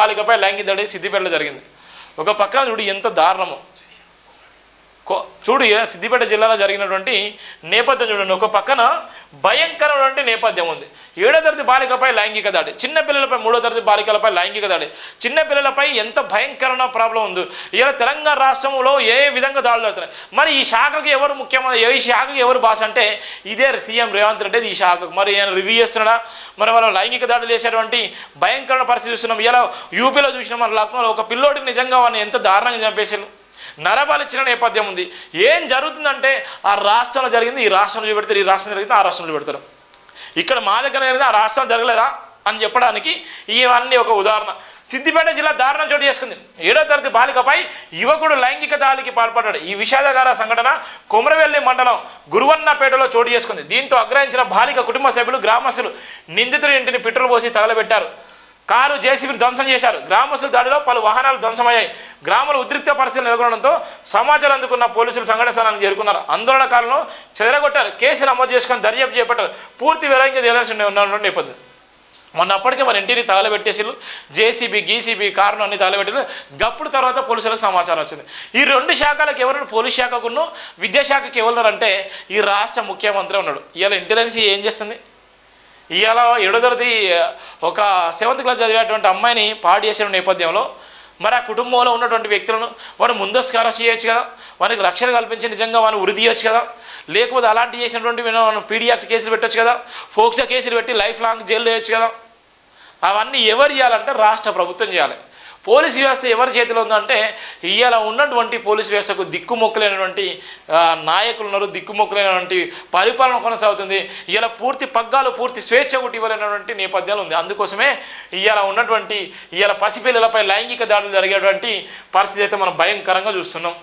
బాలికపై లైంగిక దాడి సిద్దిపేటలో జరిగింది. ఒక పక్కన చూడు ఎంత దారుణమో. చూడు సిద్దిపేట జిల్లాలో జరిగినటువంటి నేపథ్యం చూడండి. ఒక పక్కన భయంకరమైనటువంటి నేపథ్యం ఉంది. ఏడో తరగతి బాలికపై లైంగిక దాడి. చిన్న పిల్లలపై మూడో తరగతి బాలికలపై లైంగిక దాడి. చిన్న పిల్లలపై ఎంత భయంకరమైన ప్రాబ్లం ఉంది. ఇలా తెలంగాణ రాష్ట్రంలో ఏ విధంగా దాడులు అవుతున్నాయి మరి ఈ శాఖకు ఎవరు ముఖ్యమంత్రి? ఏ శాఖకు ఎవరు భాష అంటే ఇదే సీఎం రేవంత్ రెడ్డి. ఈ శాఖకు మరి ఆయన రివ్యూ చేస్తున్నాడా? మరి మనం లైంగిక దాడులు చేసేటువంటి భయంకరమైన పరిస్థితి చూస్తున్నాం. ఇలా యూపీలో చూసినాం. మన లక్నోలో ఒక పిల్లోడికి నిజంగా వాడిని ఎంత దారుణంగా చంపేసారు నరబలిచ్చిన నేపథ్యం ఉంది. ఏం జరుగుతుందంటే ఆ రాష్ట్రంలో జరిగింది ఈ రాష్ట్రంలో చూపెడతారు ఈ రాష్ట్రం జరిగింది ఆ రాష్ట్రంలో పెడతారు ఇక్కడ మా దగ్గర జరిగింది ఆ రాష్ట్రం జరగలేదా అని చెప్పడానికి ఇవన్నీ ఒక ఉదాహరణ. సిద్దిపేట జిల్లా దారుణం చోటు చేసుకుంది. ఏడో తరగతి బాలికపై యువకుడు లైంగిక దాడికి పాల్పడ్డాడు. ఈ విషాదకర సంఘటన కొమరవెల్లి మండలం గురువన్నపేటలో చోటు చేసుకుంది. దీంతో ఆగ్రహించిన బాలిక కుటుంబ సభ్యులు గ్రామస్తులు నిందితుడి ఇంటిని పెట్రోల్ పోసి తగలబెట్టారు. కారు జేసీబీని ధ్వంసం చేశారు. గ్రామస్తుల దాడిలో పలు వాహనాలు ధ్వంసమయ్యాయి. గ్రామాల ఉద్రిక్త పరిస్థితులు నెలకొనడంతో సమాచారం అందుకున్న పోలీసులు సంఘటన స్థలానికి చేరుకున్నారు. ఆందోళనకారులను చెదరగొట్టారు. కేసు నమోదు చేసుకొని దర్యాప్తు చేపట్టారు. పూర్తి వివరంగా తేలాల్సి ఉన్నటువంటి నేపథ్యం మొన్న అప్పటికే మన ఇంటిని తగలబెట్టేసిళ్ళు జేసీబీ గీసీబీ కారును అన్ని తగలబెట్టిలు గప్పుడు తర్వాత పోలీసులకు సమాచారం వచ్చింది. ఈ రెండు శాఖలకు ఎవరు పోలీస్ శాఖకును విద్యాశాఖకి ఎవరున్నారంటే ఈ రాష్ట్ర ముఖ్యమంత్రి ఉన్నాడు. ఇవాళ ఇంటెలిజెన్స్ ఏం చేస్తుంది? ఇవాళ ఏడో తరగతి ఒక సెవెంత్ క్లాస్ చదివేటువంటి అమ్మాయిని పాడు చేసిన నేపథ్యంలో మరి ఆ కుటుంబంలో ఉన్నటువంటి వ్యక్తులను వారు ముందస్తు అరెస్ట్ చేయొచ్చు కదా వారికి రక్షణ కల్పించి నిజంగా వారిని ఉరి తీయొచ్చు కదా లేకపోతే అలాంటి చేసినటువంటి మనం పీడీ కేసులు పెట్టచ్చు కదా ఫోక్సా కేసులు పెట్టి లైఫ్ లాంగ్ జైలు వేయచ్చు కదా. అవన్నీ ఎవరు చేయాలంటే రాష్ట్ర ప్రభుత్వం చేయాలి. పోలీస్ వ్యవస్థ ఎవరి చేతిలో ఉందంటే ఇవాళ ఉన్నటువంటి పోలీస్ వ్యవస్థకు దిక్కుమొక్కలైనటువంటి నాయకులు ఉన్నారు దిక్కుమొక్కలైనటువంటి పరిపాలన కొనసాగుతుంది. ఇవాళ పూర్తి పగ్గాలు పూర్తి స్వేచ్ఛ ఒకటి ఇవ్వలేనటువంటి నేపథ్యాలు ఉంది. అందుకోసమే ఇవాళ ఉన్నటువంటి ఇవాళ పసిపిల్లలపై లైంగిక దాడులు జరిగేటువంటి పరిస్థితి అయితే మనం భయంకరంగా చూస్తున్నాం.